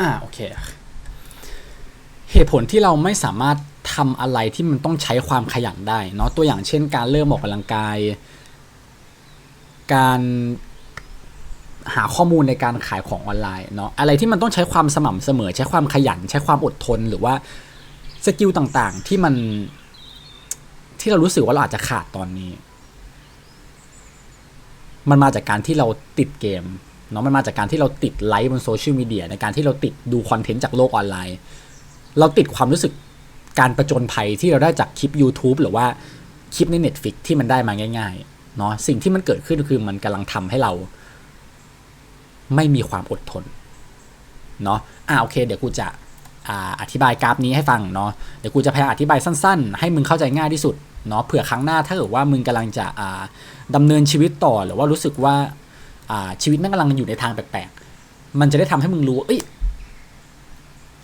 อ่าโอเค เหตุผลที่เราไม่สามารถทำอะไรที่มันต้องใช้ความขยันได้เนาะตัวอย่างเช่น การเริ่มออกกำลังกาย การหาข้อมูลในการขายของออนไลน์เนาะอะไรที่มันต้องใช้ความสม่ำเสมอ ใช้ความขยัน ใช้ความอดทนหรือว่าสกิลต่างๆที่มันที่เรารู้สึกว่าเราอาจจะขาดตอนนี้ มันมาจากการที่เราติดเกม เนาะมันมาจากการที่เราติดไลฟ์บนโซเชียลมีเดียในการที่เราติดดูคอนเทนต์จากโลกออนไลน์ เราติดความรู้สึกการประจนภัยที่เราได้จากคลิป YouTube หรือว่าคลิปใน Netflix ที่มันได้มาง่ายๆเนาะสิ่งที่มันเกิดขึ้นคือมันกำลังทำให้เรา ไม่มีความอดทนเนาะอ่าโอเค เดี๋ยวกูจะอ่าอธิบายกราฟนี้ให้ฟังเนาะเดี๋ยวกูจะพยายามอธิบายสั้นๆ ให้มึงเข้าใจง่ายที่สุดเนาะเผื่อครั้งหน้าถ้าเกิดว่ามึงกำลังจะอ่าดำเนินชีวิตต่อหรือว่ารู้สึกว่า ชีวิตแม่งกำลังอยู่ในทางแปลกๆ มันจะได้ทำให้มึงรู้ว่าเอ้ย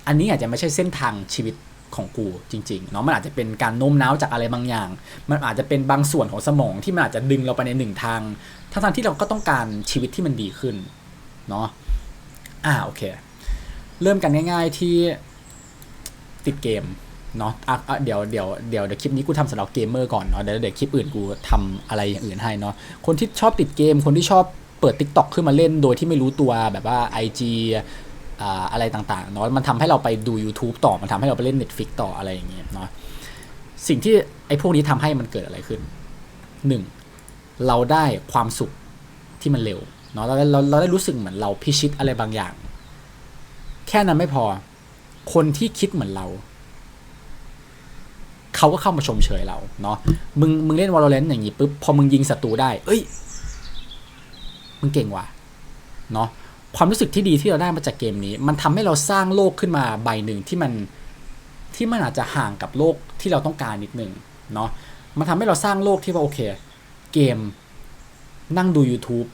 อันนี้อาจจะไม่ใช่เส้นทางชีวิตของกูจริงๆเนาะมันอาจจะเป็นการโน้มน้าวจากอะไรบางอย่าง มันอาจจะเป็นบางส่วนของสมองที่มันอาจจะดึงเราไปในหนึ่งทางทั้งที่เราก็ต้องการชีวิตที่มันดีขึ้นเนาะอ่าโอเค เริ่มกันง่ายๆที่ติดเกมเนาะอะอะเดี๋ยวเดี๋ยวเดี๋ยวเดี๋ยวคลิปนี้กูทำสำหรับเกมเมอร์ก่อนเนาะเดี๋ยวเดี๋ยวคลิปอื่นกูทำอะไรอย่างอื่นให้เนาะคนที่ชอบติดเกมคนที่ชอบ เปิด Tik t o อกขึ้นมาเล่นโดยที่ไม่รู้ตัวแบบว่า IG อ่าอะไรต่างๆเนาะมันทำให้เราไปดู YouTube ต่อมันทำให้เราไปเล่น Netflix ต่ออะไรอย่างเงี้ยเนาะสิ่งที่ไอ้พวกนี้ทำให้มันเกิดอะไรขึ้นหนึ่งเราได้ความสุขที่มันเร็วเนาะเราเราเราได้รู้สึกเหมือนเราพิชิตอะไรบางอย่าง แค่นั้นไม่พอคนที่คิดเหมือนเรา เขาก็เข้ามาชมเชยเราเนาะมึงมึงเล่นวอลเลนอย่างงี้ปุ๊บพอมึงยิงศัตรูได้ เอ้ย มึงเก่งว่ะเนาะความรู้สึกที่ดีที่เราได้มาจากเกมนี้ มันทำให้เราสร้างโลกขึ้นมาใบหนึ่งที่มันที่มันอาจจะห่างกับโลกที่เราต้องการนิดนึงเนาะมันทำให้เราสร้างโลกที่ว่าโอเค เกมนั่งดู YouTube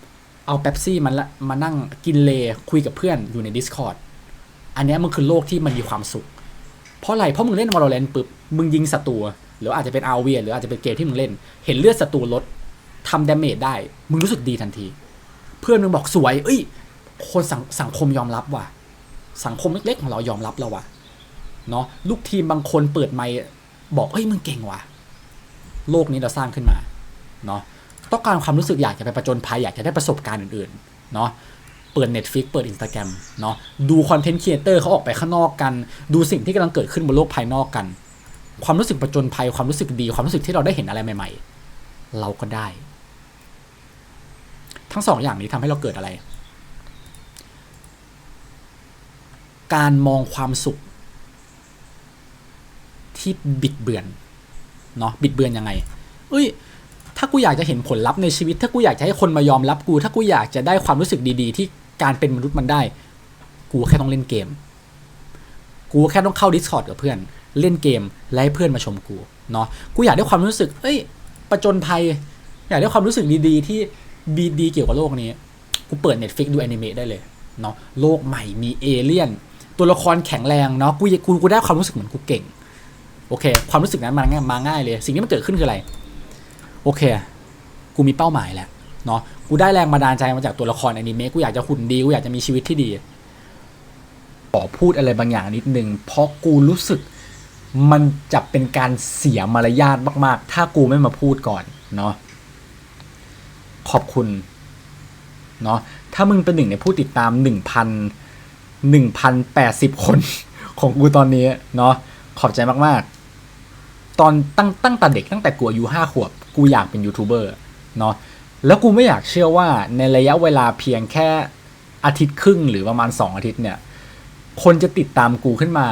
เอาเป๊ปซี่มันละมานั่งกินเลคุยกับเพื่อนอยู่ใน Discord อันนี้มันคือโลกที่มันมีความสุข เพราะอะไร เพราะมึงเล่น Valorant ปุ๊บ มึงยิงศัตรู หรืออาจจะเป็น RV หรืออาจจะเป็นเกมที่มึงเล่น เห็นเลือดศัตรูลดทำดาเมจได้ มึงรู้สึกดีทันที เพื่อนมึงบอกสวย เอ้ย คนสังสังคมยอมรับว่ะ สังคมเล็กๆของเรายอมรับเราว่ะ เนาะลูกทีมบางคนเปิดไมค์บอกเฮ้ยมึงเก่งว่ะ โลกนี้เราสร้างขึ้นมา เนาะต้องการความรู้สึกอยากจะไปประจนภัยอยากจะได้ประสบการณ์อื่นๆ เนาะเปิด Netflix เปิด Instagram เนาะดูคอนเทนต์ครีเอเตอร์เขาออกไปข้างนอกกัน ดูสิ่งที่กำลังเกิดขึ้นบนโลกภายนอกกัน ความรู้สึกประจนภัย ความรู้สึกดี ความรู้สึกที่เราได้เห็นอะไรใหม่ ๆ เราก็ได้ ทั้งสองอย่างนี้ทำให้เราเกิดอะไร การมองความสุข ที่บิดเบือนเนาะบิดเบือนยังไง เอ้ย ถ้ากูอยากจะเห็นผลลัพธ์ในชีวิต ถ้ากูอยากจะให้คนมายอมรับกู ถ้ากูอยากจะได้ความรู้สึกดี ๆ ที่การเป็นมนุษย์มันได้ กูแค่ต้องเล่นเกม กูแค่ต้องเข้า Discord กับเพื่อน เล่นเกมและให้เพื่อนมาชมกูเนาะ กูอยากได้ความรู้สึก เอ้ย ประจนภัย อยากได้ความรู้สึกดี ๆ ที่ ดีเกี่ยวกับโลกนี้ กูเปิด Netflix ดูแอนิเมะได้เลยเนาะโลกใหม่มีเอเลี่ยน ตัวละครแข็งแรงเนาะกูกูกูได้ความรู้สึกเหมือนกูเก่ง โอเค ความรู้สึกนั้นมาง่ายมาง่ายเลย สิ่งที่มันเกิดขึ้นคืออะไร โอเค กูมีเป้าหมายแล้วเนาะกูได้แรงบันดาลใจมาจากตัวละครอนิเมะกูอยากจะหุ่นดีกูอยากจะมีชีวิตที่ดีขอพูดอะไรบางอย่างนิดนึงเพราะกูรู้สึกมันจะเป็นการเสียมารยาทมาก ๆ ถ้ากูไม่มาพูดก่อนเนาะ ขอบคุณเนาะถ้ามึงเป็นหนึ่งในผู้ติดตามหนึ่งพันหนึ่งพันแปดสิบคนของกูตอนนี้เนาะขอบใจมากๆ ตอนตั้งตั้งแต่เด็กตั้งแต่กูอายุห้าขวบ กูอยากเป็นยูทูบเบอร์เนาะแล้วกูไม่อยากเชื่อว่าในระยะเวลาเพียงแค่อาทิตย์ครึ่งหรือประมาณสอาทิตย์เนี่ย คนจะติดตามกูขึ้นมา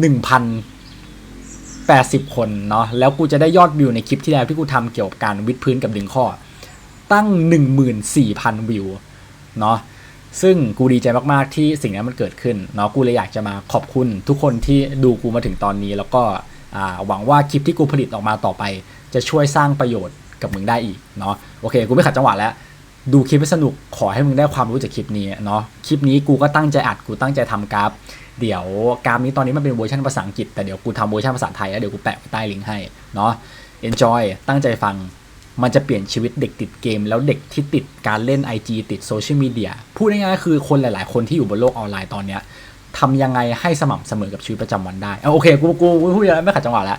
หนึ่งพันแปดสิบคนเนาะแล้วกูจะได้ยอดวิวในคลิปที่แล้วที่กูทำเกี่ยวกับการวิดพื้นกับดึงข้อ ตั้งหนึ่งหมื่นสี่พันวิวเนาะซึ่งกูดีใจมาก ๆ ที่สิ่งนั้นมันเกิดขึ้นเนาะกูเลยอยากจะมาขอบคุณทุกคนที่ดูกูมาถึงตอนนี้ แล้วก็หวังว่าคลิปที่กูผลิตออกมาต่อไป จะช่วยสร้างประโยชน์กับมึงได้อีกเนาะโอเค กูไม่ขัดจังหวะแล้วดูคลิปให้สนุกขอให้มึงได้ความรู้จากคลิปนี้เนาะคลิปนี้กูก็ตั้งใจอัดกูตั้งใจทำกราฟ เดี๋ยวกราฟนี้ตอนนี้มันเป็นเวอร์ชันภาษาอังกฤษแต่เดี๋ยวกูทำเวอร์ชันภาษาไทยแล้วเดี๋ยวกูแปะใต้ลิงก์ให้เนาะ enjoy ตั้งใจฟัง มันจะเปลี่ยนชีวิตเด็กติดเกม แล้วเด็กที่ติดการเล่น IG ติดโซเชียลมีเดียพูดง่ายๆคือคนหลาย ๆ คนที่อยู่บนโลกออนไลน์ตอนเนี้ยทำยังไงให้สม่ำเสมอกับชีวิตประจำวันได้เอาโอเคกูกูกูพูดแล้วไม่ขัดจังหวะแล้ว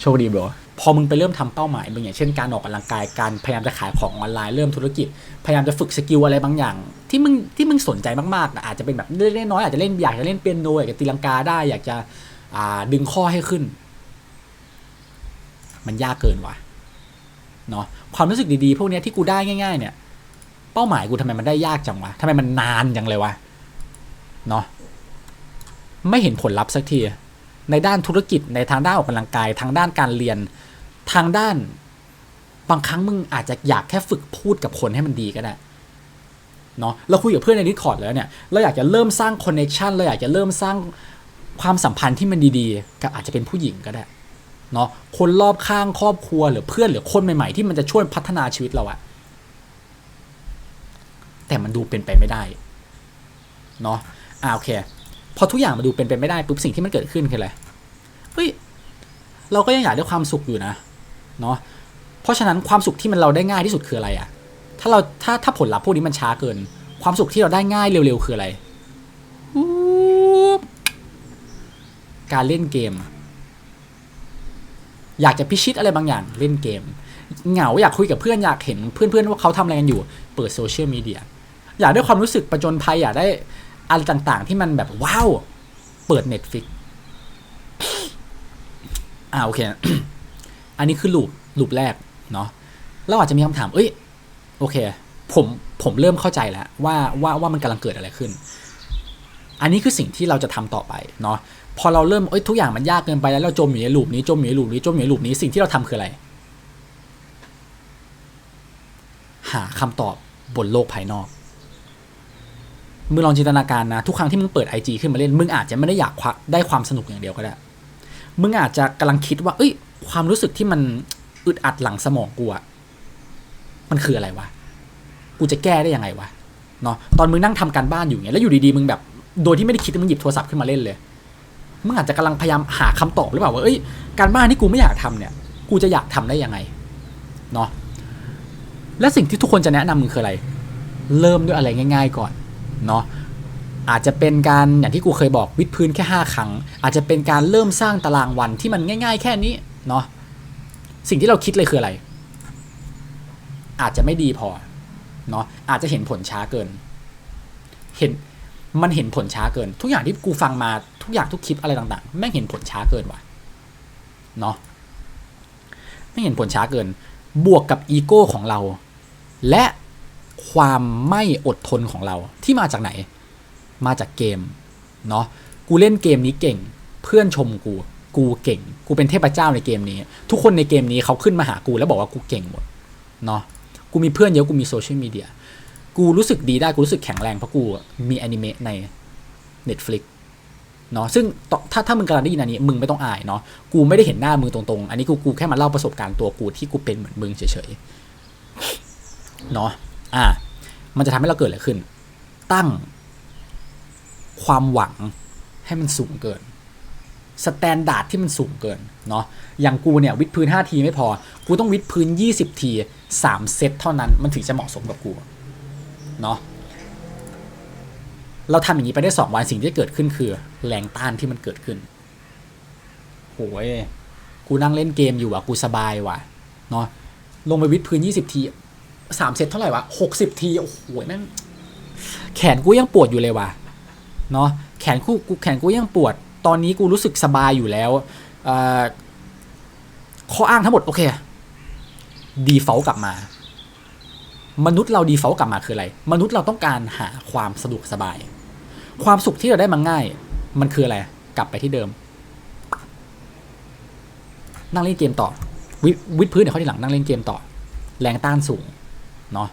โชคดีบรพอมึงไปเริ่มทำเป้าหมายมึงอย่างเช่นการออกกำลังกายการพยายามจะขายของออนไลน์เริ่มธุรกิจ พยายามจะฝึกสกิลอะไรบางอย่าง ที่มึงที่มึงสนใจมากๆอะอาจจะเป็นแบบเล่นน้อยอาจจะเล่นอยากจะเล่นเปียโนอยากจะตีลังกาได้ อยากจะดึงข้อให้ขึ้น มันยากเกินว่ะ เนาะความรู้สึกดีๆ พวกนี้ที่กูได้ง่าย ๆ เนี่ย เป้าหมายกูทำไมมันได้ยากจังวะทำไมมันนานจังเลยวะเนาะไม่เห็นผลลัพธ์สักทีในด้านธุรกิจในทางด้านออกกำลังกาย ทางด้านการเรียน ทางด้าน บางครั้งมึงอาจจะอยากแค่ฝึกพูดกับคนให้มันดีก็ได้เนาะเราคุยกับเพื่อนในดิสคอร์ดแล้วเนี่ยเราอยากจะเริ่มสร้างคอนเน t ชันเราอยากจะเริ่มสร้างความสัมพันธ์ที่มันดีๆ กับอาจจะเป็นผู้หญิงก็ได้ เนาะคนรอบข้างครอบครัวหรือเพื่อนหรือคนใหม่ๆ ที่มันจะช่วยพัฒนาชีวิตเราอะแต่มันดูเป็นไปไม่ได้เนาะอ่าโอเคพอทุกอย่างมันดูเป็นไปไม่ได้ปุ๊บสิ่งที่มันเกิดขึ้นคืออะไรเฮ้ยเราก็ยังอยากได้ความสุขอยู่นะเนาะเพราะฉะนั้นความสุขที่มันเราได้ง่ายที่สุดคืออะไรอะถ้าเราถ้าถ้าผลลัพธ์พวกนี้มันช้าเกิน ความสุขที่เราได้ง่ายเร็วๆคืออะไรอู้การเล่นเกม อยากจะพิชิตอะไรบางอย่างเล่นเกม เหงาอยากคุยกับเพื่อนอยากเห็นเพื่อนๆว่าเขาทำอะไรกันอยู่ เปิดโซเชียลมีเดียอยากได้ความรู้สึกประจนภัยอยากได้อะไรต่างๆ ที่มันแบบว้าว เปิด Netflix อ่าโอเค อันนี้คือลูปลูปแรกเนาะเราอาจจะมีคำถาม เอ้ย โอเค ผมผมเริ่มเข้าใจแล้วว่าว่าว่ามันกำลังเกิดอะไรขึ้น อันนี้คือสิ่งที่เราจะทำต่อไปเนาะ พอเราเริ่มเอ้ยทุกอย่างมันยากเกินไปแล้วเราจมอยู่ในลูปนี้จมอยู่ในลูปนี้จมอยู่ในลูปนี้สิ่งที่เราทำคืออะไร หาคำตอบบนโลกภายนอกมึงลองจินตนาการนะ ทุกครั้งที่มึงเปิด IG ขึ้นมาเล่น มึงอาจจะไม่ได้อยากควักได้ความสนุกอย่างเดียวก็ได้ มึงอาจจะกำลังคิดว่า เอ้ย ความรู้สึกที่มันอึดอัดหลังสมองกูอะมันคืออะไรวะ กูจะแก้ได้ยังไงวะ เนาะตอนมึงนั่งทำการบ้านอยู่เนี่ยแล้วอยู่ดีๆ มึงแบบ โดยที่ไม่ได้คิดมึงหยิบโทรศัพท์ขึ้นมาเล่นเลย มึงอาจจะกำลังพยายามหาคำตอบหรือเปล่าว่าเอ้ยการบ้านที่กูไม่อยากทำเนี่ย กูจะอยากทำได้ยังไงเนาะและสิ่งที่ทุกคนจะแนะนำมึงคืออะไร เริ่มด้วยอะไรง่าย ๆ ก่อนเนาะอาจจะเป็นการอย่างที่กูเคยบอกวิดพื้นแค่ 5 ครั้ง อาจจะเป็นการเริ่มสร้างตารางวันที่มันง่าย ๆ แค่นี้เนาะสิ่งที่เราคิดเลยคืออะไร อาจจะไม่ดีพอเนาะอาจจะเห็นผลช้าเกิน เห็น มันเห็นผลช้าเกิน ทุกอย่างที่กูฟังมาทุกอย่างทุกคลิปอะไรต่างๆแม่งเห็นผลช้าเกินว่ะเนาะไม่เห็นผลช้าเกิน บวกกับอีโก้ของเรา และความไม่อดทนของเราที่มาจากไหน มาจากเกมเนาะกูเล่นเกมนี้เก่ง เพื่อนชมกูกูเก่ง กูเป็นเทพเจ้าในเกมนี้ ทุกคนในเกมนี้เขาขึ้นมาหากูแล้วบอกว่ากูเก่งหมดเนาะกูมีเพื่อนเยอะกูมีโซเชียลมีเดีย กูรู้สึกดีได้กูรู้สึกแข็งแรงเพราะกูมีอนิเมะใน Netflix เนาะซึ่งถ้าถ้ามึงกำลังได้ยินอันนี้ มึงไม่ต้องอายเนาะกูไม่ได้เห็นหน้ามึงตรงๆ อันนี้กูกูแค่มาเล่าประสบการณ์ตัวกูที่กูเป็นเหมือนมึงเฉยๆเนาะอ่ามันจะทำให้เราเกิดอะไรขึ้น ตั้ง ความหวังให้มันสูงเกินสแตนดาร์ดที่มันสูงเกินเนาะอย่างกูเนี่ยวิดพื้น 5 ทีไม่พอ กูต้องวิดพื้น 20 ที 3 เซตเท่านั้นมันถึงจะเหมาะสมกับกู เนาะเราทำอย่างนี้ไปได้ 2 วันสิ่งที่เกิดขึ้นคือ แรงต้านที่มันเกิดขึ้นโหยกูนั่งเล่นเกมอยู่อะกูสบายว่ะเนาะลงไปวิดพื้น 20 ที3เซตเท่าไหร่วะ60ทีโอ้โหแม่งแขนกูยังปวดอยู่เลยว่ะเนาะแขนกูกูแขนกูยังปวด ตอนนี้กูรู้สึกสบายอยู่แล้วข้ออ้างทั้งหมดโอเค ดีเฟลกลับมา มนุษย์เราดีเฟอลกลับมาคืออะไร มนุษย์เราต้องการหาความสะดวกสบาย ความสุขที่เราได้มาง่าย มันคืออะไร กลับไปที่เดิม นั่งเล่นเกมต่อวิวิดพื้นเดี๋ยวเขาทีหลังนั่งเล่นเกมต่อ แรงต้านสูง เนาะ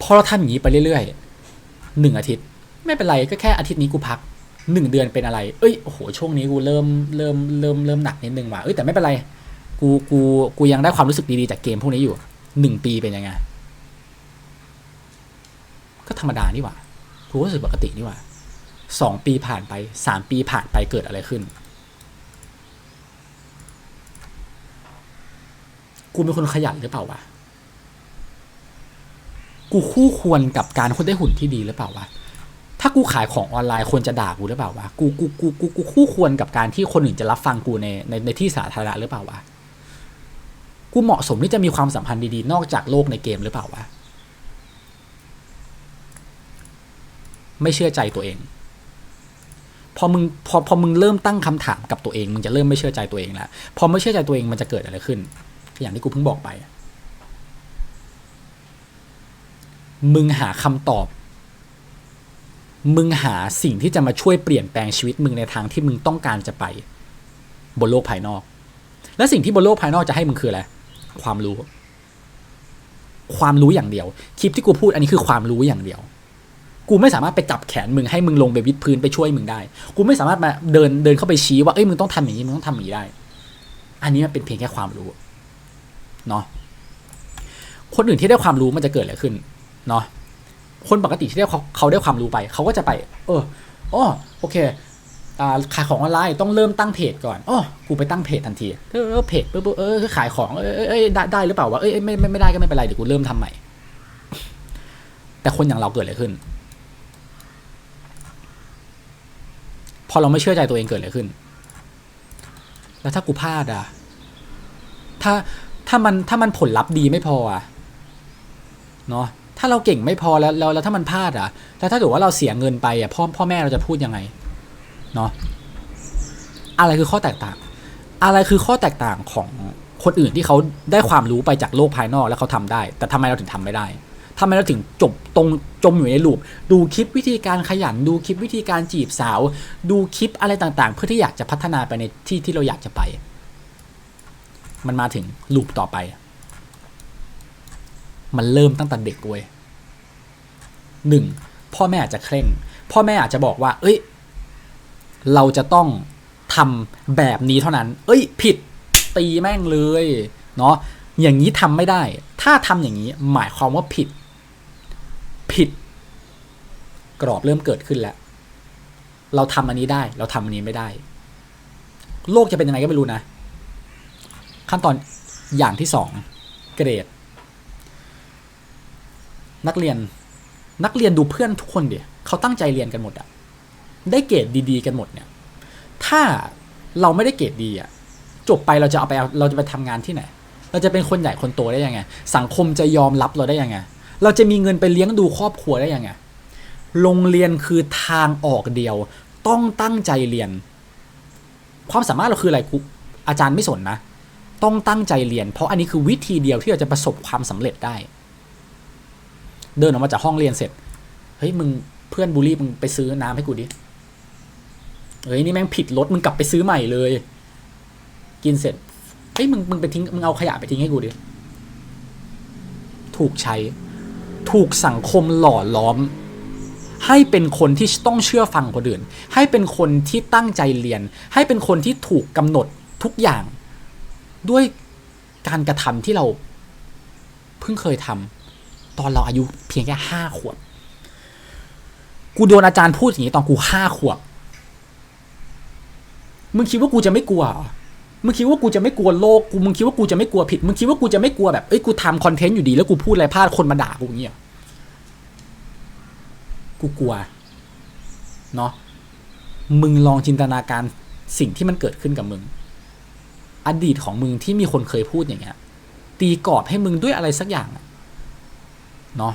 พอเราทำอย่างนี้ไปเรื่อยๆหนึ่งอาทิตย์ ไม่เป็นไรก็แค่อาทิตย์นี้กูพักหนึ่งเดือนเป็นอะไร เอ้ย โอ้โห ช่วงนี้กูเริ่ม เริ่ม เริ่ม เริ่มหนักนิดนึงว่ะ เอ้ย แต่ไม่เป็นไร กู กู กูยังได้ความรู้สึกดีๆ จากเกมพวกนี้อยู่ หนึ่งปีเป็นยังไง ก็ธรรมดานี่หว่ากูรู้สึกปกตินี่หว่าสองปีผ่านไปสามปีผ่านไปเกิดอะไรขึ้นกูกูเป็นคนขยันหรือเปล่าวะ กูคู่ควรกับการคนได้หุ่นที่ดีหรือเปล่าวะ ถ้ากูขายของออนไลน์ควรจะด่ากูหรือเปล่าวะ กูกูกูกูกูคู่ควรกับการที่คนอื่นจะรับฟังกูในในในที่สาธารณะหรือเปล่าวะ กูเหมาะสมที่จะมีความสัมพันธ์ดีๆ นอกจากโลกในเกมหรือเปล่าวะ ไม่เชื่อใจตัวเอง พอมึงพอพอมึงเริ่มตั้งคำถามกับตัวเองมึงจะเริ่มไม่เชื่อใจตัวเองแล้วพอไม่เชื่อใจตัวเองมันจะเกิดอะไรขึ้น อย่างที่กูเพิ่งบอกไป มึงหาคำตอบ มึงหาสิ่งที่จะมาช่วยเปลี่ยนแปลงชีวิตมึงในทางที่มึงต้องการจะไป บนโลกภายนอกและสิ่งที่บนโลกภายนอกจะให้มึงคืออะไร ความรู้ ความรู้อย่างเดียว คลิปที่กูพูดอันนี้คือความรู้อย่างเดียว กูไม่สามารถไปจับแขนมึงให้มึงลงไปวิดพื้นไปช่วยมึงได้ กูไม่สามารถมาเดินเดินเข้าไปชี้ว่าเอ้ยมึงต้องทำอย่างนี้มึงต้องทำอย่างนี้ได้ อันนี้มันเป็นเพียงแค่ความรู้เนาะคนอื่นที่ได้ความรู้มันจะเกิดอะไรขึ้นเนาะคนปกติที่ได้เขาเขาได้ความรู้ไป เขาก็จะไป เอออ๋อโอเค ขายของออนไลน์ต้องเริ่มตั้งเพจก่อนอ๋อกูไปตั้งเพจทันทีเออเพจปุ๊บเออขายของเออเออได้ได้หรือเปล่าวะเอ้ยไม่ไม่ไม่ได้ก็ไม่เป็นไรเดี๋ยวกูเริ่มทำใหม่ แต่คนอย่างเราเกิดอะไรขึ้น พอเราไม่เชื่อใจตัวเองเกิดอะไรขึ้น แล้วถ้ากูพลาดอะถ้าถ้ามันถ้ามันผลลัพธ์ดีไม่พออะเนาะถ้าเราเก่งไม่พอแล้วแล้วแล้วถ้ามันพลาดอะแล้วถ้าเกิดว่าเราเสียเงินไปอะพ่อพ่อแม่เราจะพูดยังไง เนาะอะไรคือข้อแตกต่าง อะไรคือข้อแตกต่างของคนอื่นที่เขาได้ความรู้ไปจากโลกภายนอกแล้วเขาทำได้ แต่ทำไมเราถึงทำไม่ได้ทำไมเราถึงจบตรงจมอยู่ในลูป ดูคลิปวิธีการขยัน ดูคลิปวิธีการจีบสาว ดูคลิปอะไรต่างๆ เพื่อที่อยากจะพัฒนาไปในที่ที่เราอยากจะไป มันมาถึงลูปต่อไป มันเริ่มตั้งแต่เด็กเว้ยหนึ่งพ่อแม่อาจจะเคร่ง พ่อแม่อาจจะบอกว่า เอ้ย เราจะต้องทำแบบนี้เท่านั้น เอ้ย ผิดตีแม่งเลยเนาะอย่างนี้ทำไม่ได้ ถ้าทำอย่างนี้หมายความว่าผิด ผิด กรอบเริ่มเกิดขึ้นแล้ว เราทำอันนี้ได้ เราทำอันนี้ไม่ได้ โลกจะเป็นยังไงก็ไม่รู้นะ ขั้นตอนอย่างที่สองเกรด นักเรียนนักเรียนดูเพื่อนทุกคนเดียเขาตั้งใจเรียนกันหมดอะ ได้เกรดดีๆ กันหมดเนี่ย ถ้าเราไม่ได้เกรดดีอะจบไปเราจะเอาไปเอาเราจะไปทำงานที่ไหน เราจะเป็นคนใหญ่คนโตได้ยังไง สังคมจะยอมรับเราได้ยังไง เราจะมีเงินไปเลี้ยงดูครอบครัวได้ยังไง โรงเรียนคือทางออกเดียว ต้องตั้งใจเรียน ความสามารถเราคืออะไรครูอาจารย์ไม่สนนะ ต้องตั้งใจเรียน เพราะอันนี้คือวิธีเดียวที่เราจะประสบความสำเร็จได้ เดินออกมาจากห้องเรียนเสร็จ เฮ้ยมึงเพื่อนบูลลี่มึงไปซื้อน้ำให้กูดิ เฮ้ยนี่แม่งผิดรถมึงกลับไปซื้อใหม่เลย กินเสร็จเฮ้ยมึงมึงไปทิ้งมึงเอาขยะไปทิ้งให้กูดิถูกใช้ ถูกสังคมหล่อล้อม ให้เป็นคนที่ต้องเชื่อฟังคนอื่น ให้เป็นคนที่ตั้งใจเรียน ให้เป็นคนที่ถูกกำหนดทุกอย่าง ด้วยการกระทำที่เราเพิ่งเคยทำตอนเราอายุเพียงแค่ห้าขวบ กูโดนอาจารย์พูดอย่างนี้ตอนกูห้าขวบ มึงคิดว่ากูจะไม่กลัวเหรอมึงคิดว่ากูจะไม่กลัวโลกกูมึงคิดว่ากูจะไม่กลัวผิดมึงคิดว่ากูจะไม่กลัวแบบเอ้ยกูทำคอนเทนต์อยู่ดีแล้วกูพูดอะไรพลาดคนมาด่ากูอย่างเงี้ยกูกลัวเนาะมึงลองจินตนาการสิ่งที่มันเกิดขึ้นกับมึง อดีตของมึงที่มีคนเคยพูดอย่างเงี้ย ตีกรอบให้มึงด้วยอะไรสักอย่างเนาะ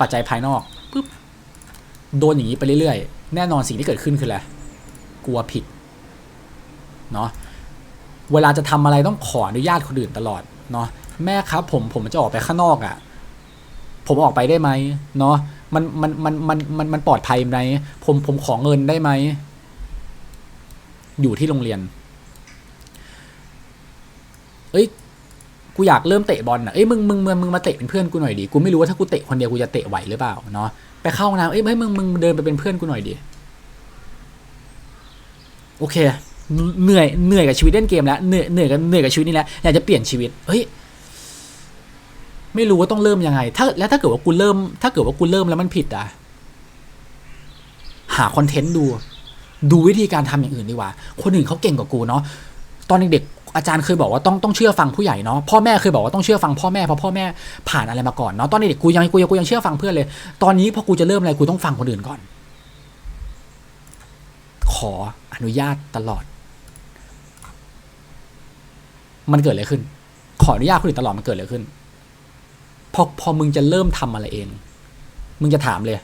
ปัจจัยภายนอกปุ๊บโดนอย่างนี้ไปเรื่อยๆ แน่นอนสิ่งที่เกิดขึ้นคืออะไร กลัวผิดเนาะเวลาจะทำอะไรต้องขออนุญาตคนอื่นตลอดเนาะแม่ครับ ผมผมจะออกไปข้างนอกอะ่ะ ผมออกไปได้ไหมเนาะมันมันมันมันมันมันปลอดภัยไหมผมผมขอเงินได้ไหมอยู่ที่โรงเรียน เอ้ยกูอยากเริ่มเตะบอลอะเอ้ยมึงมึงมึงมึงมาเตะเป็นเพื่อนกูหน่อยดิ กูไม่รู้ว่าถ้ากูเตะคนเดียวกูจะเตะไหวหรือเปล่าเนาะ ไปเข้าห้องน้ำเอ้ยเฮ้ยมึงมึงเดินไปเป็นเพื่อนกูหน่อยดิ โอเค เหนื่อยเหนื่อยกับชีวิตเล่นเกมแล้วเหนื่อยเหนื่อยกับเหนื่อยกับชีวิตนี้แล้วอยากจะเปลี่ยนชีวิตเฮ้ยไม่รู้ว่าต้องเริ่มยังไง ถ้าแล้วถ้าเกิดว่ากูเริ่ม ถ้าเกิดว่ากูเริ่มแล้วมันผิดอะ หาคอนเทนต์ดู ดูวิธีการทำอย่างอื่นดีกว่า คนอื่นเขาเก่งกว่ากูเนาะ ตอนเด็กๆอาจารย์เคยบอกว่าต้องต้องเชื่อฟังผู้ใหญ่เนาะ พ่อแม่เคยบอกว่าต้องเชื่อฟังพ่อแม่เพราะพ่อแม่ผ่านอะไรมาก่อนเนาะ ตอนเด็กกูยังกูยังกูยังเชื่อฟังเพื่อนเลย ตอนนี้พอกูจะเริ่มอะไรกูต้องฟังคนอื่นก่อน ขออนุญาตตลอด มันเกิดอะไรขึ้น ขออนุญาตคนอื่นตลอดมันเกิดอะไรขึ้น พอพอมึงจะเริ่มทำอะไรเอง มึงจะถามเลย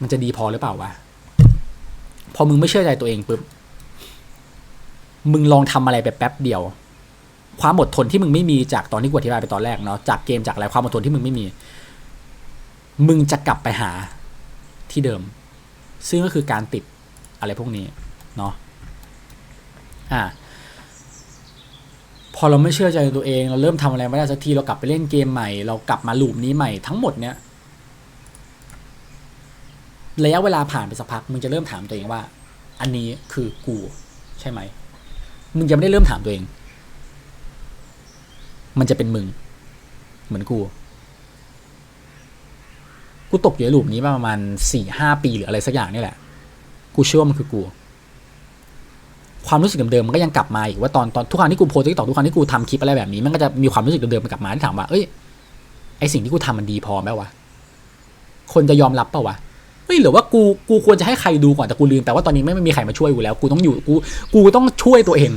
มันจะดีพอหรือเปล่าวะ พอมึงไม่เชื่อใจตัวเองปุ๊บ มึงลองทำอะไรแบบแป๊บเดียว ความอดทนที่มึงไม่มีจากตอนที่กูอธิบายไปตอนแรกเนาะ จากเกมจากอะไรความอดทนที่มึงไม่มี มึงจะกลับไปหาที่เดิม ซึ่งก็คือการติดอะไรพวกนี้เนาะอ่าพอเราไม่เชื่อใจตัวเอง เราเริ่มทำอะไรไม่ได้สักทีเรากลับไปเล่นเกมใหม่ เรากลับมาลูปนี้ใหม่ทั้งหมดเนี้ยระยะเวลาผ่านไปสักพักมึงจะเริ่มถามตัวเองว่า อันนี้คือกูใช่ไหมมึงจะไม่ได้เริ่มถามตัวเอง มันจะเป็นมึง เหมือนกู กูตกอยู่ในลูปนี้มาประมาณสี่ห้าปีหรืออะไรสักอย่างนี่แหละ กูเชื่อว่ามันคือกู ความรู้สึกเดิมๆมันก็ยังกลับมาอีกว่าตอนตอนทุกครั้งที่กูโพสต์ติ๊กต็อกทุกครั้งที่กูทำคลิปอะไรแบบนี้มันก็จะมีความรู้สึกเดิมๆมันกลับมาที่ถามว่าเอ้ยไอสิ่งที่กูทำมันดีพอไหมวะคนจะยอมรับเปล่าวะเฮ้ยหรือว่ากูกูควรจะให้ใครดูก่อนแต่กูลืมแต่ว่าตอนนี้ไม่ไม่มีใครมาช่วยกูแล้ว กูต้องอยู่กูกูต้องช่วยตัวเอง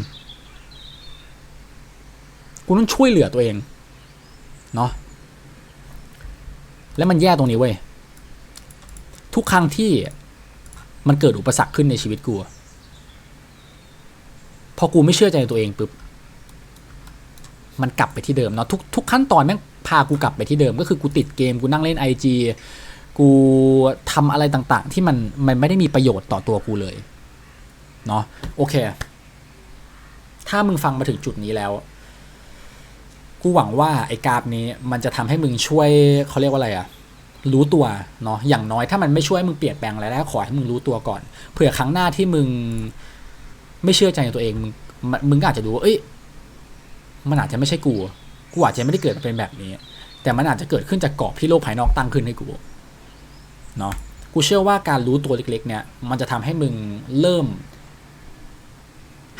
กูต้องช่วยเหลือตัวเองเนาะแล้วมันแย่ตรงนี้เว้ย ทุกครั้งที่มันเกิดอุปสรรคขึ้นในชีวิตกู พอกูไม่เชื่อใจในตัวเองปุ๊บ มันกลับไปที่เดิมเนาะทุกทุกขั้นตอนแม่งพากูกลับไปที่เดิม ก็คือกูติดเกมกูนั่งเล่นไอจกูทำอะไรต่างๆ ที่มันมันไม่ได้มีประโยชน์ต่อตัวกูเลย เนาะโอเค ถ้ามึงฟังมาถึงจุดนี้แล้ว กูหวังว่าไอ้กราฟนี้มันจะทำให้มึงช่วยเขาเรียกว่าอะไรอะ รู้ตัวเนาะอย่างน้อยถ้ามันไม่ช่วยให้มึงเปลี่ยนแปลงอะไรได้วขอให้มึงรู้ตัวก่อนเผื่อครั้งหน้าที่มึงไม่เชื่อใจในตัวเองมึงมึงก็อาจจะดูว่าเอ้ยมันอาจจะไม่ใช่กูกูอาจจะไม่ได้เกิดมาเป็นแบบนี้ แต่มันอาจจะเกิดขึ้นจากกรอบที่โลกภายนอกตั้งขึ้นให้กูเนาะกูเชื่อว่าการรู้ตัวเล็กๆ เนี่ย มันจะทำให้มึงเริ่ม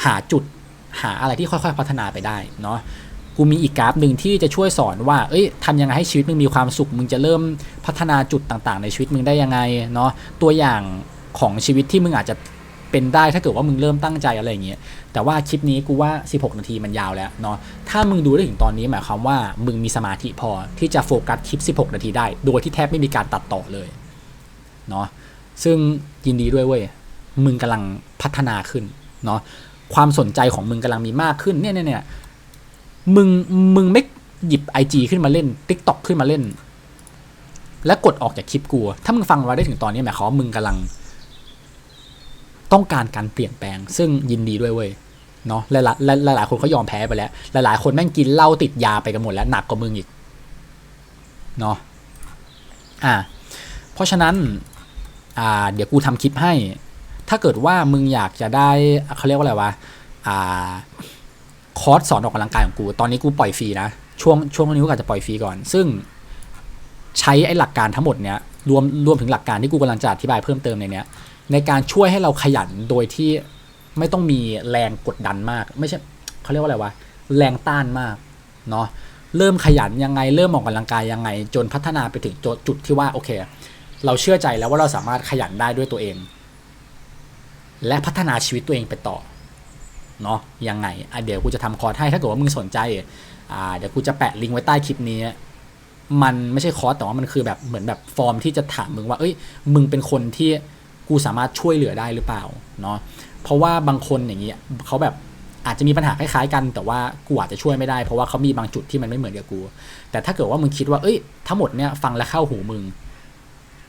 หาจุดหาอะไรที่ค่อยๆพัฒนาไปได้เนาะ กูมีอีกกราฟหนึ่งที่จะช่วยสอนว่า เอ้ยทำยังไงให้ชีวิตมึงมีความสุข มึงจะเริ่มพัฒนาจุดต่างๆ ในชีวิตมึงได้ยังไงเนาะ ตัวอย่างของชีวิตที่มึงอาจจะเป็นได้ถ้าเกิดว่ามึงเริ่มตั้งใจอะไรอย่างเงี้ย แต่ว่าคลิปนี้กูว่า 16 นาทีมันยาวแล้วเนาะ ถ้ามึงดูได้ถึงตอนนี้หมายความว่ามึงมีสมาธิพอที่จะโฟกัสคลิป 16 นาทีได้ โดยที่แทบไม่มีการตัดต่อเลยเนาะ ซึ่งยินดีด้วยเว้ย มึงกำลังพัฒนาขึ้นเนาะความสนใจของมึงกำลังมีมากขึ้นเนี่ยเนี่ย มึงมึงไม่หยิบ IG ขึ้นมาเล่น TikTok ขึ้นมาเล่น และกดออกจากคลิปกู ถ้ามึงฟังมาได้ถึงตอนนี้หมายความว่ามึงกำลัง ต้องการการเปลี่ยนแปลง ซึ่งยินดีด้วยเว้ยเนาะหลายหลายหลายคนเขายอมแพ้ไปแล้ว หลายๆคนแม่งกินเหล้าติดยาไปกันหมดแล้วหนักกว่ามึงอีกเนาะอ่าเพราะฉะนั้นอ่าเดี๋ยวกูทำคลิปให้ ถ้าเกิดว่ามึงอยากจะได้เขาเรียกว่าอะไรวะอ่า คอร์สสอนออกกำลังกายของกู ตอนนี้กูปล่อยฟรีนะช่วงช่วงนี้กูอาจจะปล่อยฟรีก่อน ซึ่งใช้ไอ้หลักการทั้งหมดเนี้ยรวมรวมถึงหลักการที่กูกำลังจะอธิบายเพิ่มเติมในเนี้ยในการช่วยให้เราขยันโดยที่ไม่ต้องมีแรงกดดันมาก ไม่ใช่เขาเรียกว่าอะไรวะแรงต้านมากเนาะเริ่มขยันยังไงเริ่มออกกำลังกายยังไง จนพัฒนาไปถึงจุดที่ว่าโอเค เราเชื่อใจแล้วว่าเราสามารถขยันได้ด้วยตัวเอง และพัฒนาชีวิตตัวเองไปต่อ เนาะยังไงอะเดี๋ยวกูจะทำคอร์สให้ถ้าเกิดว่ามึงสนใจอ่าเดี๋ยวกูจะแปะลิงก์ไว้ใต้คลิปนี้ มันไม่ใช่คอร์สแต่ว่ามันคือแบบเหมือนแบบฟอร์มที่จะถามมึงว่า เอ้ย มึงเป็นคนที่กูสามารถช่วยเหลือได้หรือเปล่าเนาะเพราะว่าบางคนอย่างเงี้ยเขาแบบอาจจะมีปัญหาคล้ายๆกัน แต่ว่ากูอาจจะช่วยไม่ได้เพราะว่าเขามีบางจุดที่มันไม่เหมือนกับกู แต่ถ้าเกิดว่ามึงคิดว่าเอ้ยทั้งหมดเนี่ยฟังแล้วเข้าหูมึง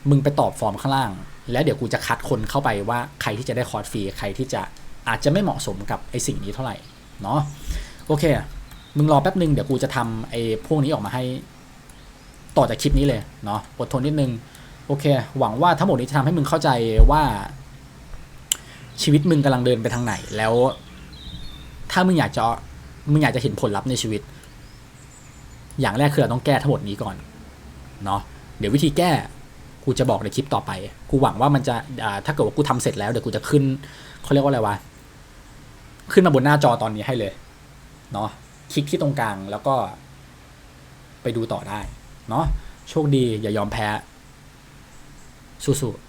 มึงไปตอบฟอร์มข้างล่าง แล้วเดี๋ยวกูจะคัดคนเข้าไปว่าใครที่จะได้คอร์สฟรีใครที่จะ อาจจะไม่เหมาะสมกับไอ้สิ่งนี้เท่าไหร่เนาะโอเค มึงรอแป๊บนึงเดี๋ยวกูจะทำไอ้พวกนี้ออกมาให้ต่อจากคลิปนี้เลยเนาะอดทนนิดนึงโอเค หวังว่าทั้งหมดนี้จะทำให้มึงเข้าใจว่า ชีวิตมึงกำลังเดินไปทางไหน แล้ว ถ้ามึงอยากจะมึงอยากจะเห็นผลลัพธ์ในชีวิต อย่างแรกคือเราต้องแก้ทั้งหมดนี้ก่อนเนาะเดี๋ยววิธีแก้กูจะบอกในคลิปต่อไป กูหวังว่ามันจะถ้าเกิดว่ากูทำเสร็จแล้วเดี๋ยวกูจะขึ้นเขาเรียกว่าอะไรวะ ขึ้นมาบนหน้าจอตอนนี้ให้เลยเนาะคลิกที่ตรงกลางแล้วก็ไปดูต่อได้เนาะโชคดีอย่ายอมแพ้สู้ๆ